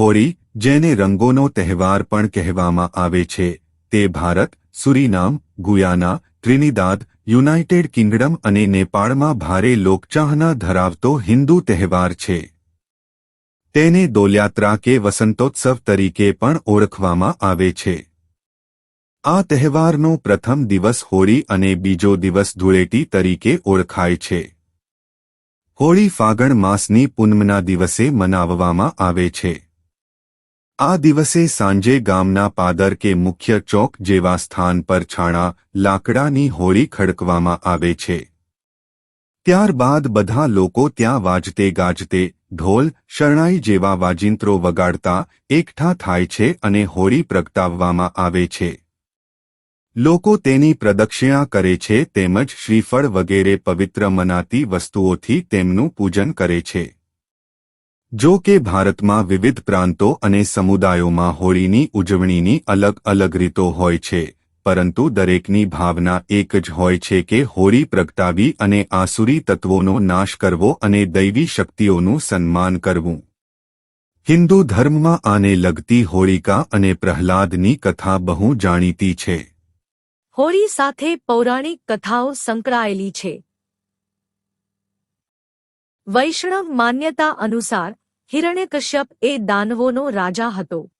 હોળી, જેને રંગોનો તહેવાર પણ કહેવામાં આવે છે, તે Bharat, Suriname, Guyana Trinidad United Kingdom અને નેપાળમાં ભારે લોકચાહના ધરાવતો હિન્દુ તહેવાર છે. તેને દોલયાત્રા કે વસંતોત્સવ તરીકે પણ ઓળખવામાં આવે છે. આ તહેવારનો પ્રથમ દિવસ હોળી અને બીજો દિવસ ધૂળેટી તરીકે ઓળખાય છે. હોળી ફાગણ માસની પૂનમના દિવસે મનાવવામાં આવે છે. આ દિવસે સાંજે ગામના પાદર કે મુખ્ય ચોક જેવા સ્થાન પર છાણા, લાકડાની હોળી ખડકવામાં આવે છે. ત્યારબાદ બધા લોકો ત્યાં વાજતે ગાજતે, ઢોલ, શરણાઈ જેવા વાજિંત્રો વગાડતા, એકઠા થાય છે અને હોળી પ્રગટાવવામાં આવે છે. લોકો તેની પ્રદક્ષિણા કરે છે તેમજ શ્રીફળ વગેરે પવિત્ર મનાતી વસ્તુઓથી તેમનું પૂજન કરે છે. જો કે ભારતમાં વિવિધ પ્રાંતો અને સમુદાયોમાં હોળીની ઉજવણીની અલગ અલગ રીતો હોય છે, પરંતુ દરેકની ભાવના એક જ હોય છે કે હોળી પ્રગટાવી અને આસુરી તત્વોનો નાશ કરવો અને દૈવી શક્તિઓનું સન્માન કરવું. હિન્દુ ધર્મમાં આને લગતી હોળિકા અને પ્રહલાદની કથા બહુ જાણીતી છે. હોળી સાથે પૌરાણિક કથાઓ સંકળાયેલી છે. વૈષ્ણવ માન્યતા અનુસાર હિરણ્યકશ્યપ એ દાનવોનો રાજા હતો.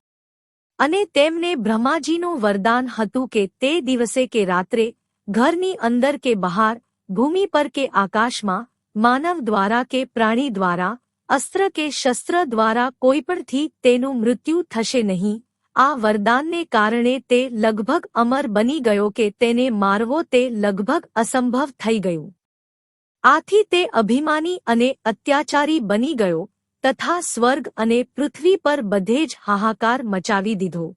અને તેમને બ્રહ્માજીનું વરદાન હતું કે તે દિવસે કે રાત્રે ઘરની અંદર કે બહાર, ભૂમિ પર કે આકાશમાં, માનવ દ્વારા કે પ્રાણી દ્વારા, અસ્ત્ર કે શસ્ત્ર દ્વારા કોઈપણથી તેનું મૃત્યુ થશે નહીં. આ વરદાનને કારણે તે લગભગ અમર બની ગયો કે તેને મારવો તે લગભગ અસંભવ થઈ ગયું. આથી તે અભિમાની અને અત્યાચારી બની ગયો તથા સ્વર્ગ અને પૃથ્વી પર બધે જ હાહાકાર મચાવી દીધો.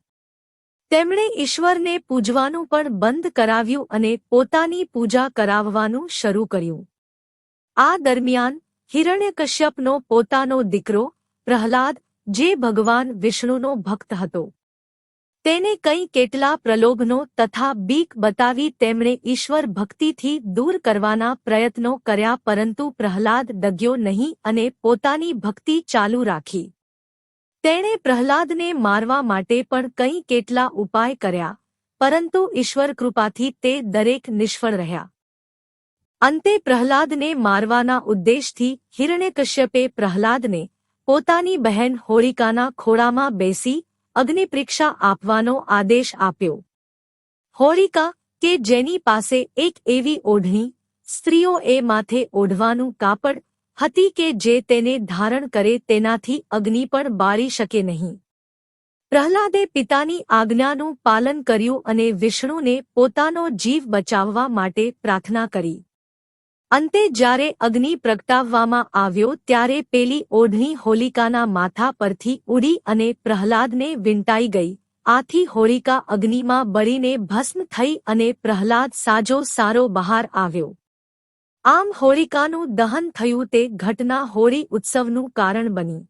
તેમણે ઈશ્વરને પૂજવાનું પણ બંધ કરાવ્યું અને પોતાની પૂજા કરાવવાનું શરૂ કર્યું. આ દરમિયાન હિરણ્યકશ્યપનો પોતાનો દીકરો પ્રહલાદ, જે ભગવાન વિષ્ણુનો ભક્ત હતો. તેને કંઈ કેટલા પ્રલોભનો તથા બીક બતાવી તેમણે ઈશ્વર ભક્તિથી દૂર કરવાના પ્રયત્નો કર્યા પરંતુ પ્રહલાદ ડગ્યો નહીં અને પોતાની ભક્તિ ચાલુ રાખી. તેણે પ્રહલાદને મારવા માટે પણ કંઈ કેટલા ઉપાય કર્યા, પરંતુ ઈશ્વર કૃપાથી તે દરેક નિષ્ફળ રહ્યા. અંતે પ્રહલાદને મારવાના ઉદ્દેશથી હિરણ્યકશ્યપે પ્રહલાદને પોતાની બહેન હોળિકાના ખોળામાં બેસી અગ્નિપરીક્ષા આપવાનો આદેશ આપ્યો. હોળિકા કે જેની પાસે એક એવી ઓઢણી સ્ત્રીઓએ માથે ઓઢવાનું કાપડ હતી કે જે તેને ધારણ કરે તેનાથી અગ્નિ પણ બાળી શકે નહીં. પ્રહલાદે પિતાની આજ્ઞાનું પાલન કર્યું અને વિષ્ણુને પોતાનો જીવ બચાવવા માટે પ્રાર્થના કરી. અંતે જ્યારે અગ્નિ પ્રગટાવવામાં આવ્યો ત્યારે પેલી ઓઢણી હોલિકાના માથા પરથી ઉડી અને પ્રહલાદને વીંટાઈ ગઈ. આથી હોલિકા અગ્નિમાં બળીને ભસ્મ થઈ અને પ્રહલાદ સાજો સારો બહાર આવ્યો. આમ હોલિકાનું દહન થયું તે ઘટના હોળી ઉત્સવનું કારણ બની.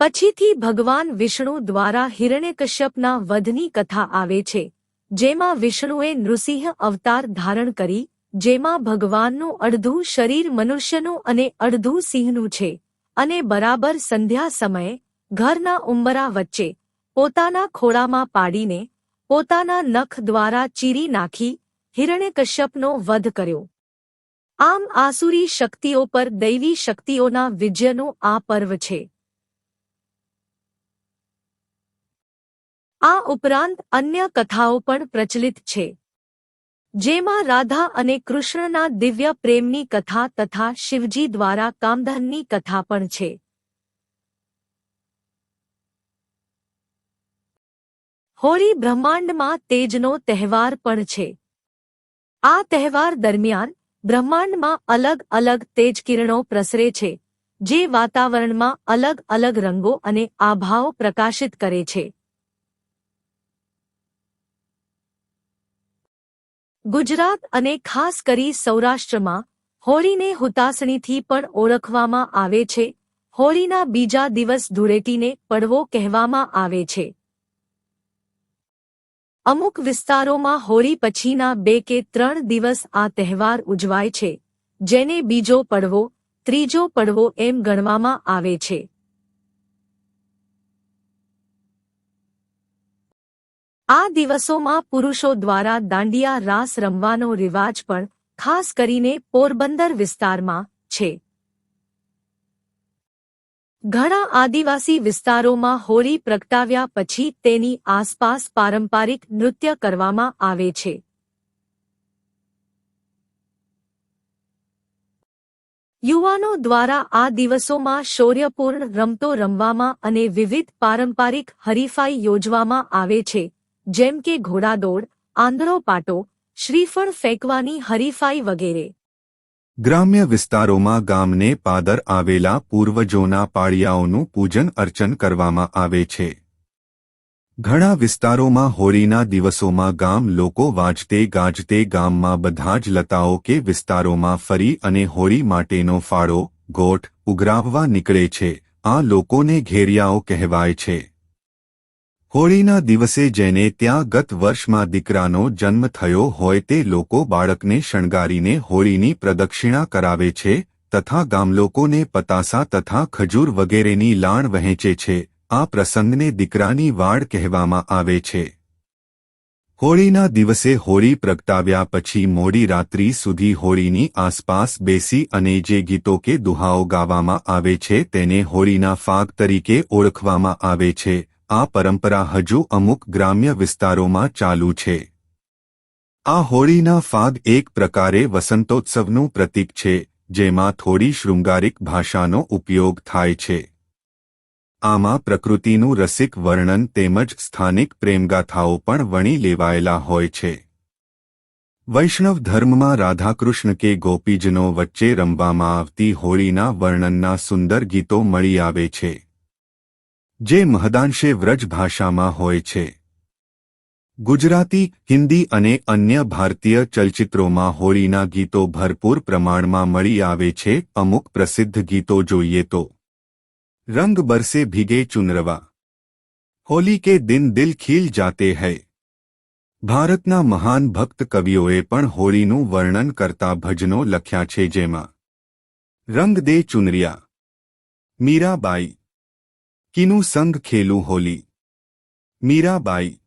પછીથી ભગવાન વિષ્ણુ દ્વારા હિરણ્યકશ્યપના વધની કથા આવે છે, જેમાં વિષ્ણુએ નૃસિંહ અવતાર ધારણ કરી જેમાં ભગવાનનું અડધું શરીર મનુષ્યનું અને અડધું સિંહનું છે. અને બરાબર સંધ્યા સમયે ઘરના ઉંબરા વચ્ચે પોતાના ખોળામાં પાડીને પોતાના નખ દ્વારા ચીરી નાખી હિરણ્યકશ્યપનો વધ કર્યો. આમ આસુરી શક્તિઓ પર દૈવી શક્તિઓના વિજયનું આ પર્વ છે. આ ઉપરાંત અન્ય કથાઓ પણ પ્રચલિત છે. જેમાં રાધા અને કૃષ્ણના દિવ્ય પ્રેમની કથા તથા શિવજી દ્વારા કામધનની કથા પણ છે. હોળી બ્રહ્માંડમાં તેજનો તહેવાર પણ છે. આ તહેવાર દરમિયાન બ્રહ્માંડમાં અલગ અલગ તેજ કિરણો પ્રસરે છે, જે વાતાવરણમાં અલગ અલગ રંગો અને આભાઓ પ્રકાશિત કરે છે. ગુજરાત અને ખાસ કરી સૌરાષ્ટ્રમાં હોળીને હુતાસણીથી પણ ઓળખવામાં આવે છે. હોળીના બીજા દિવસ ધૂળેટીને પડવો કહેવામાં આવે છે. અમુક વિસ્તારોમાં હોળી પછીના બે કે ત્રણ દિવસ આ તહેવાર ઉજવાય છે, જેને બીજો પડવો, ત્રીજો પડવો એમ ગણવામાં આવે છે. આ દિવસોમાં પુરુષો દ્વારા દાંડિયા રાસ રમવાનો રિવાજ પણ ખાસ કરીને પોરબંદર વિસ્તારમાં છે. ઘણા આદિવાસી વિસ્તારોમાં હોળી પ્રગટાવ્યા પછી તેની આસપાસ પારંપારિક નૃત્ય કરવામાં આવે છે. યુવાનો દ્વારા આ દિવસોમાં શૌર્યપૂર્ણ રમતો રમવામાં અને વિવિધ પારંપારિક હરીફાઈ યોજવામાં આવે છે. જેમ કે ઘોડાદોડ, આંધળો પાટો, શ્રીફળ ફેંકવાની હરીફાઈ વગેરે. ગ્રામ્ય વિસ્તારોમાં ગામને પાદર આવેલા પૂર્વજોના પાળિયાઓનું પૂજન અર્ચન કરવામાં આવે છે. ઘણા વિસ્તારોમાં હોળીના દિવસોમાં ગામ લોકો વાજતે ગાજતે ગામમાં બધા જ લતાઓ કે વિસ્તારોમાં ફરી અને હોળી માટેનો ફાળો, ગોઠ, ઉઘરાવવા નીકળે છે. આ લોકોને ઘેરિયાઓ કહેવાય છે. હોળીના દિવસે જેને ત્યાં ગત વર્ષમાં દીકરાનો જન્મ થયો હોય તે લોકો બાળકને શણગારીને હોળીની પ્રદક્ષિણા કરાવે છે તથા ગામલોકોને પતાસા તથા ખજૂર વગેરેની લાણ વહેંચે છે. આ પ્રસંગને દીકરાની વાડ કહેવામાં આવે છે. હોળીના દિવસે હોળી પ્રગટાવ્યા પછી મોડી રાત્રિ સુધી હોળીની આસપાસ બેસી અને જે ગીતો કે દુહાઓ ગાવામાં આવે છે તેને હોળીના ફાગ તરીકે ઓળખવામાં આવે છે. આ પરંપરા હજુ અમુક ગ્રામ્ય વિસ્તારોમાં ચાલુ છે. આ હોળીના ફાગ એક પ્રકારે વસંતોત્સવનું પ્રતીક છે, જેમાં થોડી શૃંગારિક ભાષાનો ઉપયોગ થાય છે. આમાં પ્રકૃતિનું રસિક વર્ણન તેમજ સ્થાનિક પ્રેમગાથાઓ પણ વણી લેવાયેલા હોય છે. વૈષ્ણવ ધર્મમાં રાધાકૃષ્ણ કે ગોપીજનો વચ્ચે રમવામાં આવતી હોળીના વર્ણનના સુંદર ગીતો મળી આવે છે. જે મહદાંશે વ્રજ ભાષામાં હોય છે. ગુજરાતી, હિન્દી અને અન્ય ભારતીય ચલચિત્રોમાં હોળીના ગીતો ભરપૂર પ્રમાણમાં મળી આવે છે. અમુક પ્રસિદ્ધ ગીતો જોઈએ તો. રંગ બરસે ભીગે ચુનરવા. હોલી કે દિન દિલ ખીલ જાતે હૈ. ભારતના મહાન ભક્ત કવિઓએ પણ હોળીનું વર્ણન કરતા ભજનો લખ્યા છે જેમાં. રંગ દે ચુનરિયા. મીરાબાઈ. કિનું સંગ ખેલું હોલી. મીરાબાઈ